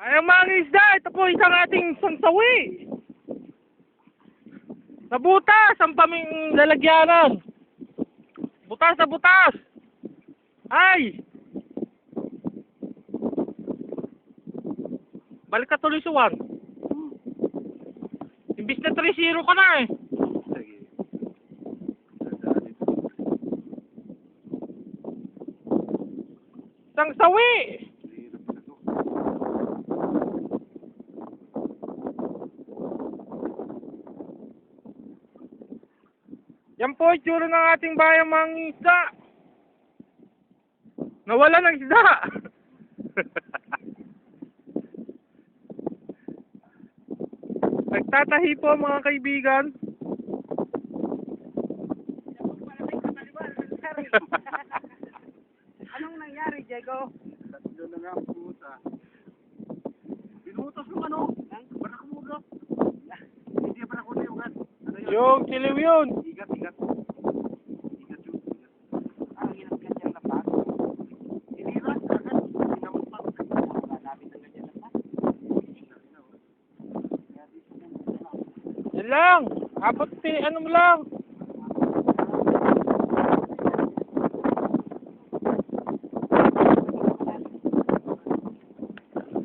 Ay, mga isda, ito po isang ating sangsawi. Nabutas ang paming lalagyanan. Butas na butas. Ay! Balik ka tuloy sa 1. Imbis na 3-0 ka na eh. Sige. Dadaan ito. Sangsawi! Hirap na ito. Yan po itsura ng ating bayang mga isda. Nawala ng isda. Nagtatahi po mga kaibigan. Anong nangyari, Diego? Tatlo na nga puta. Binutas yung ano? Barak mo ka. Hindi na yung. Ano yun? Yung kiliw yun. Yan lang. Apat ti, ano mo lang.